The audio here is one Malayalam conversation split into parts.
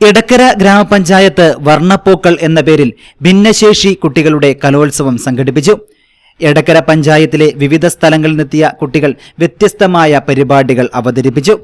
എടക്കര ഗ്രാമപഞ്ചായത്ത് വർണപ്പൂക്കൾ എന്ന പേരിൽ ഭിന്നശേഷി കുട്ടികളുടെ കലോത്സവം സംഘടിപ്പിച്ചു. എടക്കര പഞ്ചായത്തിലെ വിവിധ സ്ഥലങ്ങളിൽ നിന്നെത്തിയ കുട്ടികൾ വ്യത്യസ്തമായ പരിപാടികൾ അവതരിപ്പിച്ചു.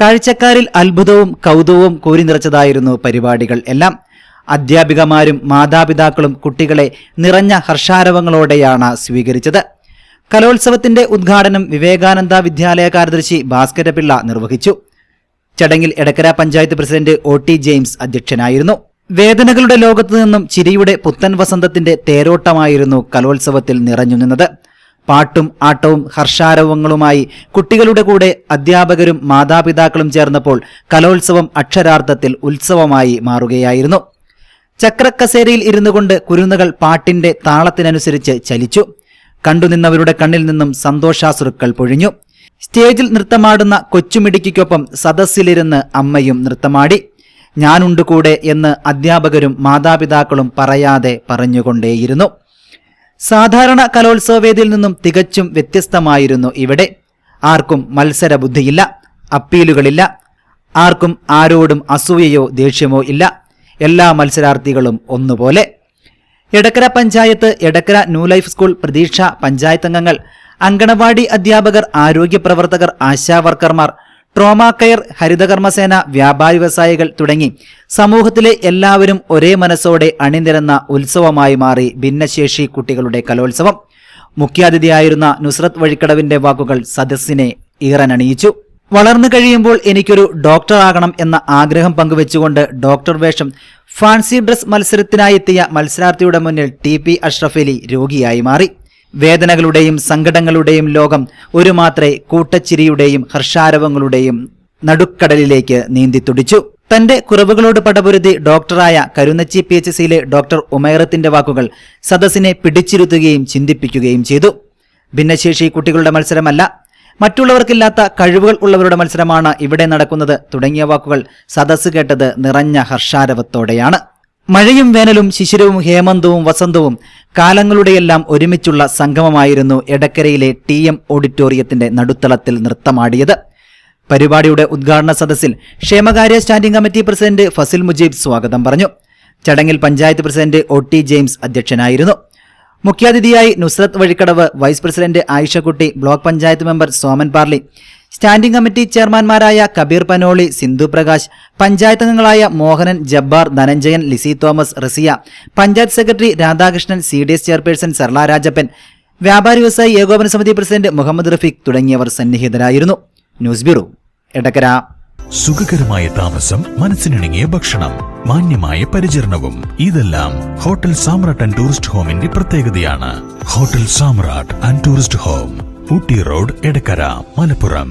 കാഴ്ചക്കാരിൽ അത്ഭുതവും കൗതുകവും കോരി നിറച്ചതായിരുന്നു പരിപാടികൾ എല്ലാം. അധ്യാപികമാരും മാതാപിതാക്കളും കുട്ടികളെ നിറഞ്ഞ ഹർഷാരവങ്ങളോടെയാണ് സ്വീകരിച്ചത്. കലോത്സവത്തിന്റെ ഉദ്ഘാടനം വിവേകാനന്ദ വിദ്യാലയ കാര്യദർശി ഭാസ്കരപിള്ള നിർവഹിച്ചു. ചടങ്ങിൽ Edakkara panchayat president O T James അധ്യക്ഷനായിരുന്നു. വേദനകളുടെ ലോകത്തു നിന്നും ചിരിയുടെ പുത്തൻ വസന്തത്തിന്റെ തേരോട്ടമായിരുന്നു കലോത്സവത്തിൽ നിറഞ്ഞു നിന്നത്. പാട്ടും ആട്ടവും ഹർഷാരവങ്ങളുമായി കുട്ടികളുടെ കൂടെ അധ്യാപകരും മാതാപിതാക്കളും ചേർന്നപ്പോൾ കലോത്സവം അക്ഷരാർത്ഥത്തിൽ ഉത്സവമായി മാറുകയായിരുന്നു. ചക്രക്കസേരയിൽ ഇരുന്നു കൊണ്ട് കുരുന്നുകൾ പാട്ടിന്റെ താളത്തിനനുസരിച്ച് ചലിച്ചു. കണ്ടുനിന്നവരുടെ കണ്ണിൽ നിന്നും സന്തോഷാസുറുക്കൾ പൊഴിഞ്ഞു. സ്റ്റേജിൽ നൃത്തമാടുന്ന കൊച്ചുമിടുക്കിക്കൊപ്പം സദസ്സിലിരുന്ന് അമ്മയും നൃത്തമാടി. ഞാനുണ്ട് കൂടെ എന്ന് അധ്യാപകരും മാതാപിതാക്കളും പറയാതെ പറഞ്ഞുകൊണ്ടേയിരുന്നു. സാധാരണ കലോത്സവവേദിയിൽ നിന്നും തികച്ചും വ്യത്യസ്തമായിരുന്നു ഇവിടെ. ആർക്കും മത്സര ബുദ്ധിയില്ല അപ്പീലുകളില്ല ആർക്കും ആരോടും അസൂയയോ ദേഷ്യമോ ഇല്ല. എല്ലാ മത്സരാർത്ഥികളും ഒന്നുപോലെ. Edakkara panchayat Edakkara new life school പ്രതീക്ഷ പഞ്ചായത്ത് അംഗങ്ങൾ അങ്കണവാടി അധ്യാപകർ ആരോഗ്യ പ്രവർത്തകർ ആശാവർക്കർമാർ ട്രോമ കെയർ ഹരിതകർമ്മസേന വ്യാപാരി വ്യവസായികൾ തുടങ്ങി സമൂഹത്തിലെ എല്ലാവരും ഒരേ മനസ്സോടെ അണിനിരന്ന ഉത്സവമായി മാറി ഭിന്നശേഷി കുട്ടികളുടെ കലോത്സവം. മുഖ്യാതിഥിയായിരുന്ന നുസ്രത് വഴിക്കടവിന്റെ വാക്കുകൾ സദസ്സിനെ ഈറനണിയിച്ചു. വളർന്നു കഴിയുമ്പോൾ എനിക്കൊരു ഡോക്ടർ ആകണം എന്ന ആഗ്രഹം പങ്കുവെച്ചുകൊണ്ട് ഡോക്ടർ വേഷം ഫാൻസി ഡ്രസ് മത്സരത്തിനായി എത്തിയ മത്സരാർത്ഥിയുടെ മുന്നിൽ ടി പി അഷ്റഫ് അലി രോഗിയായി മാറി. വേദനകളുടെയും സങ്കടങ്ങളുടെയും ലോകം ഒരു മാത്രേ കൂട്ടച്ചിരിയുടെയും ഹർഷാരവങ്ങളുടെയും നടുക്കടലിലേക്ക് നീന്തി തുടിച്ചു. തന്റെ കുറവുകളോട് പടപൊരുതി ഡോക്ടറായ കരുനച്ചി പി എച്ച് സിയിലെ ഡോക്ടർ ഉമേറത്തിന്റെ വാക്കുകൾ സദസ്സിനെ പിടിച്ചിരുത്തുകയും ചിന്തിപ്പിക്കുകയും ചെയ്തു. ഭിന്നശേഷി കുട്ടികളുടെ മത്സരമല്ല മറ്റുള്ളവർക്കില്ലാത്ത കഴിവുകൾ ഉള്ളവരുടെ മത്സരമാണ് ഇവിടെ നടക്കുന്നത് തുടങ്ങിയ വാക്കുകൾ സദസ്സ് കേട്ടത് നിറഞ്ഞ ഹർഷാരവത്തോടെയാണ്. മഴയും വേനലും ശിശിരവും ഹേമന്തവും വസന്തവും കാലങ്ങളുടെയെല്ലാം ഒരുമിച്ചുള്ള സംഗമമായിരുന്നു എടക്കരയിലെ ടി എം ഓഡിറ്റോറിയത്തിന്റെ നടുത്തളത്തിൽ നൃത്തമാടിയത്. പരിപാടിയുടെ ഉദ്ഘാടന സദസ്സിൽ ക്ഷേമകാര്യ standing committee president Fasil Mujeeb സ്വാഗതം പറഞ്ഞു. ചടങ്ങിൽ panchayat president O T James അധ്യക്ഷനായിരുന്നു. മുഖ്യാതിഥിയായി Nusrath Vazhikkadavu vice president Ayishakutty block panchayat member Soman Parli standing committee ചെയർമാൻമാരായ Kabeer Panoli Sindhu Prakash panchayat അംഗങ്ങളായ Mohanan Jabbar Dhananjayan Lissy Thomas Raziya panchayat secretary Radhakrishnan C D S chairperson Sarala Rajappan വ്യാപാരി വ്യവസായി ഏകോപന സമിതി പ്രസിഡന്റ് മുഹമ്മദ് റഫീഖ് തുടങ്ങിയവർ സന്നിഹിതരായിരുന്നു. News bureau Edakkara. സുഖകരമായ താമസം മനസ്സിനിണങ്ങിയ ഭക്ഷണം മാന്യമായ പരിചരണവും ഇതെല്ലാം ഹോട്ടൽ സാമ്രാട്ട് ആൻഡ് ടൂറിസ്റ്റ് ഹോമിന്റെ പ്രത്യേകതയാണ്. Hotel Samrat and tourist home Ooty road Edakkara Malappuram.